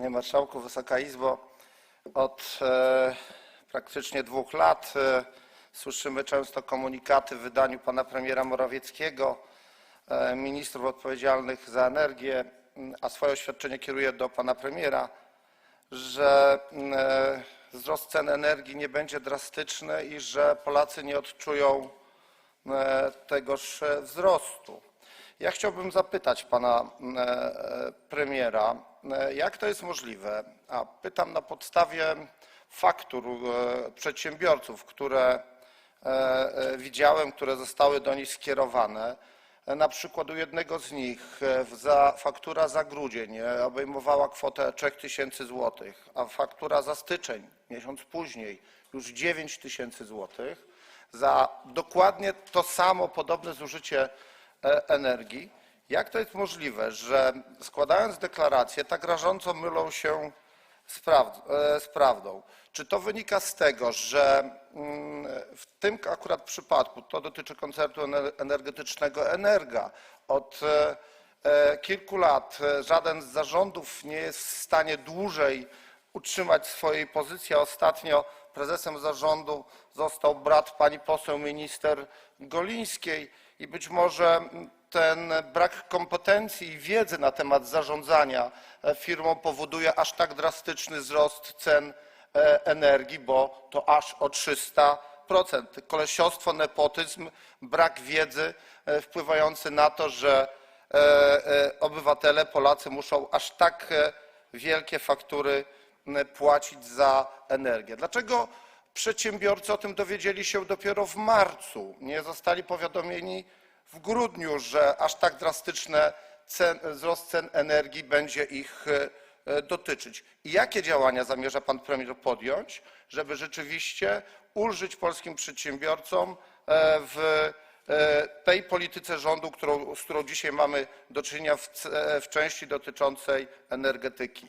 Panie Marszałku, Wysoka Izbo! Od e, praktycznie dwóch lat e, słyszymy często komunikaty w wydaniu pana premiera Morawieckiego, e, ministrów odpowiedzialnych za energię, a swoje oświadczenie kieruję do pana premiera, że m, e, wzrost cen energii nie będzie drastyczny i że Polacy nie odczują tegoż wzrostu. Ja chciałbym zapytać pana m, e, premiera, e, jak to jest możliwe? A pytam na podstawie faktur e, przedsiębiorców, które widziałem, które zostały do nich skierowane. Na przykład u jednego z nich za, faktura za grudzień obejmowała kwotę 3000 złotych, a faktura za styczeń, miesiąc później, już 9 tysięcy złotych za dokładnie to samo, podobne zużycie energii. Jak to jest możliwe, że składając deklaracje tak rażąco mylą się z, praw, e, z prawdą? Czy to wynika z tego, że mm, w tym akurat przypadku, to dotyczy koncertu ener- energetycznego Energa, od e, e, kilku lat e, żaden z zarządów nie jest w stanie dłużej utrzymać swojej pozycji, ostatnio prezesem zarządu został brat pani poseł minister Golińskiej i być może ten brak kompetencji i wiedzy na temat zarządzania e, firmą powoduje aż tak drastyczny wzrost cen e, energii, bo to aż o 300%. Kolesiostwo, nepotyzm, brak wiedzy e, wpływający na to, że obywatele, Polacy muszą aż tak wielkie faktury płacić za energię. Dlaczego przedsiębiorcy o tym dowiedzieli się dopiero w marcu? Nie zostali powiadomieni w grudniu, że aż tak drastyczny wzrost cen energii będzie ich e, e, dotyczyć. I jakie działania zamierza pan premier podjąć, żeby rzeczywiście ulżyć polskim przedsiębiorcom e, w e, tej polityce rządu, którą, z którą dzisiaj mamy do czynienia w, w części dotyczącej energetyki?